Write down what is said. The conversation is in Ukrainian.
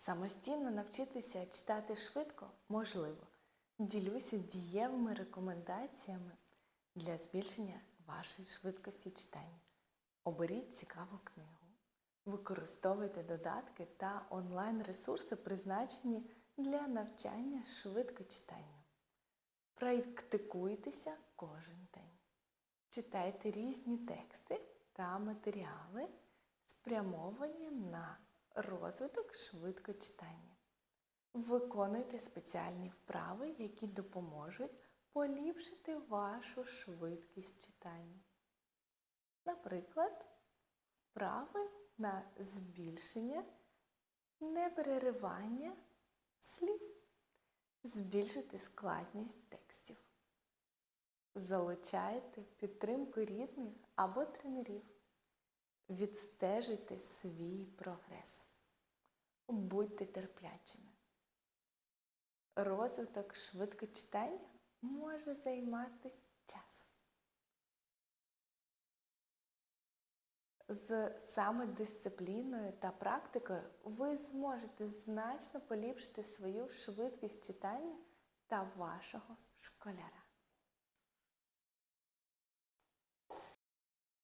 Самостійно навчитися читати швидко можливо. Ділюся дієвими рекомендаціями для збільшення вашої швидкості читання. Оберіть цікаву книгу. Використовуйте додатки та онлайн-ресурси, призначені для навчання швидкочитанню. Практикуйтеся кожен день. Читайте різні тексти та матеріали, спрямовані на розвиток швидкочитання. Виконуйте спеціальні вправи, які допоможуть поліпшити вашу швидкість читання. Наприклад, вправи на збільшення непереривання слів, збільшити складність текстів. Залучайте підтримку рідних або тренерів. Відстежуйте свій прогрес. Будьте терплячими. Розвиток швидкочитання може займати час. З самодисципліною та практикою ви зможете значно поліпшити свою швидкість читання та вашого школяра.